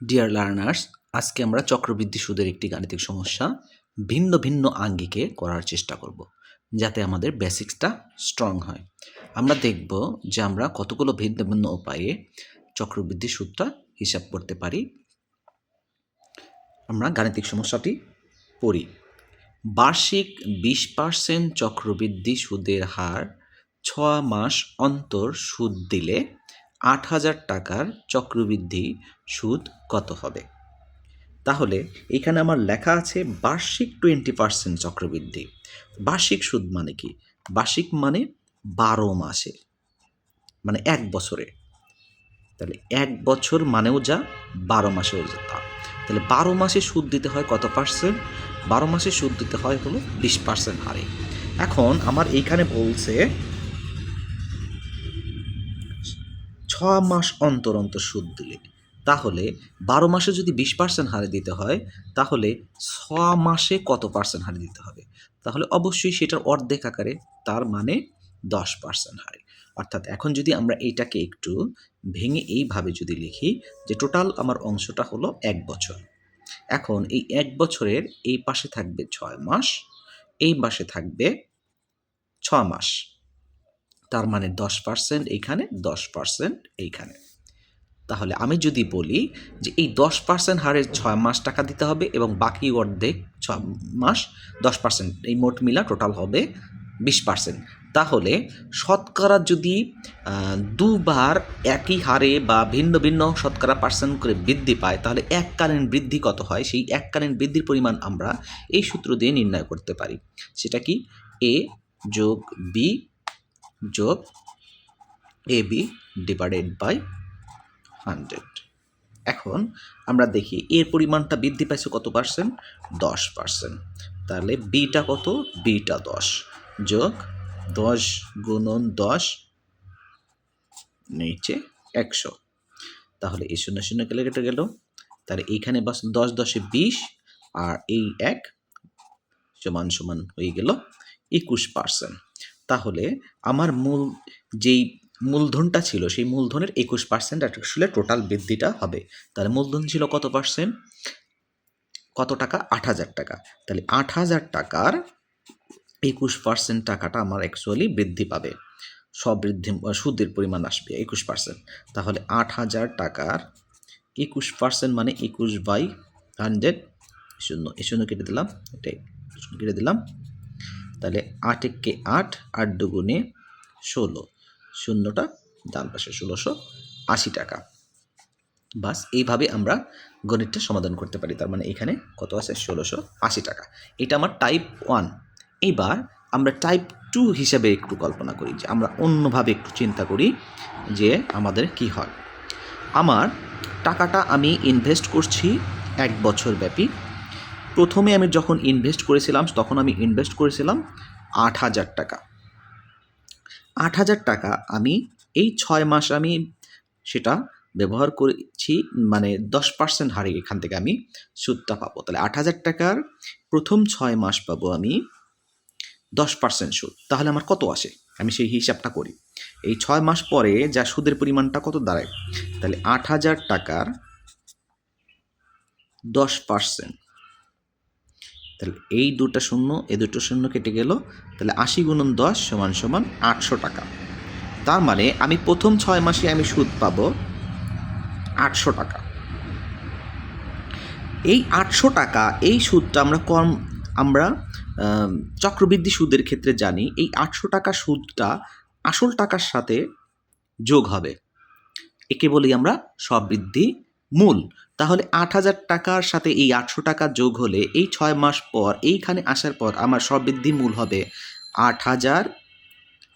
Dear learners আজকে আমরা চক্রবৃদ্ধি সুদের একটি গাণিতিক সমস্যা ভিন্ন ভিন্ন আঙ্গিকে করার চেষ্টা করব, যাতে আমাদের বেসিক্সটা স্ট্রং হয়। আমরা দেখব যে আমরা কতগুলো ভিন্ন ভিন্ন উপায়ে চক্রবৃদ্ধি সুদটা হিসাব করতে পারি। আমরা গাণিতিক সমস্যাটি পড়ি। বার্ষিক বিশ পার্সেন্ট চক্রবৃদ্ধি সুদের হার ছ মাস অন্তর সুদ দিলে আট হাজার টাকার চক্রবৃদ্ধি সুদ কত হবে? তাহলে এখানে আমার লেখা আছে বার্ষিক টোয়েন্টি পার্সেন্ট চক্রবৃদ্ধি। বার্ষিক সুদ মানে কি? বার্ষিক মানে বারো মাসে মানে এক বছরে। তাহলে এক বছর মানেও যা, বারো মাসেও যা তাহলে বারো মাসে সুদ দিতে হয় কত পার্সেন্ট? বারো মাসে সুদ দিতে হয় হলো বিশ পার্সেন্ট হারে। এখন আমার এইখানে বলছে ছ মাস অন্তর অন্তর সুদ দিলে। তাহলে বারো মাসে যদি বিশ পার্সেন্ট হারে দিতে হয়, তাহলে ছ মাসে কত পার্সেন্ট হারে দিতে হবে? তাহলে অবশ্যই সেটার অর্ধেক আকারে তার মানে দশ পার্সেন্ট হারে। অর্থাৎ এখন যদি আমরা এইটাকে একটু ভেঙে এইভাবে যদি লিখি যে টোটাল আমার অংশটা হলো এক বছর। এখন এই এক বছরের এই পাশে থাকবে ছয় মাস, এই পাশে থাকবে ছ মাস। তার মানে দশ পার্সেন্ট এইখানে, দশ পার্সেন্ট এইখানে। তাহলে আমি যদি বলি যে এই দশ পার্সেন্ট হারে ছয় মাস টাকা দিতে হবে এবং বাকি অর্ধেক ছ মাস দশ পার্সেন্ট এই মোট মিলা টোটাল হবে বিশ পার্সেন্ট তাহলে শতকরা যদি দুবার একই হারে বা ভিন্ন ভিন্ন শতকরা পার্সেন্ট করে বৃদ্ধি পায়, তাহলে এককালীন বৃদ্ধি কত হয়? সেই এককালীন বৃদ্ধির পরিমাণ আমরা এই সূত্র দিয়ে নির্ণয় করতে পারি। সেটা কি? এ যোগ বি যোগ A B divided by hundred এখন আমরা দেখি এর পরিমাণটা বৃদ্ধি পাইছে কত পার্সেন্ট দশ পার্সেন্ট তাহলে বিটা কত? বিটা দশ। যোগ দশ গুণন দশ নিচে একশো। তাহলে এই শূন্য শূন্য কেলে কেটে গেল। তাহলে এইখানে বাস দশ দশে বিশ আর এই এক সমান সমান হয়ে গেল একুশ পার্সেন্ট তাহলে আমার মূল যেই মূলধনটা ছিল, সেই মূলধনের একুশ পার্সেন্ট আসলে টোটাল বৃদ্ধিটা হবে। তাহলে মূলধন ছিল কত পার্সেন্ট কত টাকা? আট হাজার টাকা। তাহলে আট হাজার টাকার একুশ পার্সেন্ট টাকাটা আমার অ্যাকচুয়ালি বৃদ্ধি পাবে। সব বৃদ্ধি সুদের পরিমাণ আসবে একুশ পার্সেন্ট তাহলে আট হাজার টাকার একুশ পার্সেন্ট মানে একুশ বাই হান্ড্রেড শূন্য এই শূন্য কেটে দিলাম, এটাই কেটে দিলাম। তাহলে আট একে আট আট দুগুণে ষোলো। শূন্যটা ডান পাশে ষোলোশো আশি টাকা। বাস এইভাবে আমরা গণিতটা সমাধান করতে পারি। তার মানে এখানে কত আছে? ষোলোশো আশি টাকা। এটা আমার টাইপ ওয়ান এবার আমরা টাইপ টু হিসাবে একটু কল্পনা করি যে আমরা অন্যভাবে একটু চিন্তা করি যে আমাদের কি হয়। আমার টাকাটা আমি ইনভেস্ট করছি এক বছর ব্যাপী। প্রথমে আমি যখন ইনভেস্ট করেছিলাম, তখন আমি ইনভেস্ট করেছিলাম আট হাজার টাকা। আট হাজার টাকা আমি এই ছয় মাস আমি সেটা ব্যবহার করেছি মানে দশ পার্সেন্ট হারে এখান থেকে আমি সুদটা পাবো। তাহলে আট হাজার টাকার প্রথম ছয় মাস পাবো আমি দশ পার্সেন্ট সুদ। তাহলে আমার কত আসে? আমি সেই হিসাবটা করি। এই ছয় মাস পরে যা সুদের পরিমাণটা কত দাঁড়ায়? তাহলে আট হাজার টাকার দশ পার্সেন্ট তাহলে এই দুটো শূন্য, এ দুটো শূন্য কেটে গেল, তাহলে আশি গুণন দশ সমান সমান আটশো টাকা। তার মানে আমি প্রথম ছয় মাসে আমি সুদ পাবো আটশো টাকা। এই আটশো টাকা, এই সুদটা আমরা কম, আমরা চক্রবৃদ্ধি সুদের ক্ষেত্রে জানি, এই আটশো টাকা সুদটা আসল টাকার সাথে যোগ হবে। একে বলি আমরা সবৃদ্ধি মূল। তাহলে আট হাজার টাকার সাথে এই আটশো টাকা যোগ হলে এই ছয় মাস পর, এইখানে আসার পর আমার সবৃদ্ধি মূল হবে আট হাজার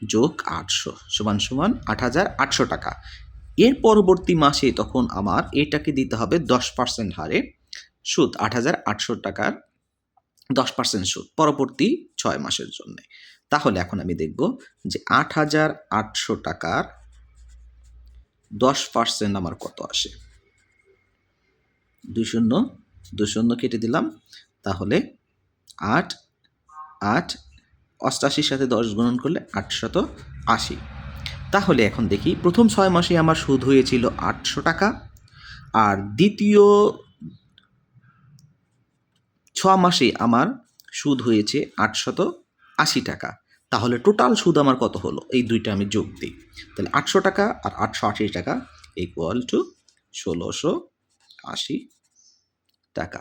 যোগ আটশো সমান সমান আট হাজার আটশো টাকা। এর পরবর্তী মাসে তখন আমার এটাকে দিতে হবে দশ পার্সেন্ট হারে সুদ, আট হাজার আটশো টাকার দশ পার্সেন্ট সুদ পরবর্তী ছয় মাসের জন্য। তাহলে এখন আমি দেখব যে আট হাজার আটশো টাকার দশ পার্সেন্ট আমার কত আসে। দুই শূন্য দুই শূন্য কেটে দিলাম। তাহলে আট আট, অষ্টাশির সাথে দশ গুণন করলে আটশত আশি। তাহলে এখন দেখি, প্রথম ছয় মাসে আমার সুদ হয়েছিল আটশো টাকা, আর দ্বিতীয় ছ মাসে আমার সুদ হয়েছে আটশত আশি টাকা। তাহলে টোটাল সুদ আমার কত হলো? এই দুইটা আমি যোগ দিই। তাহলে আটশো টাকা আর আটশো আশি টাকা ইকুয়াল টু ষোলোশো আশি। টাকা।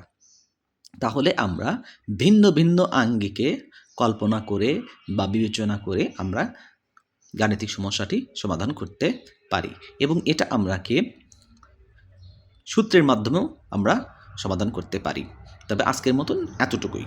তাহলে আমরা ভিন্ন ভিন্ন আঙ্গিকে কল্পনা করে বা বিবেচনা করে আমরা গাণিতিক সমস্যাটি সমাধান করতে পারি এবং এটা আমরাকে সূত্রের মাধ্যমেও আমরা সমাধান করতে পারি। তবে আজকের মতন এতটুকুই।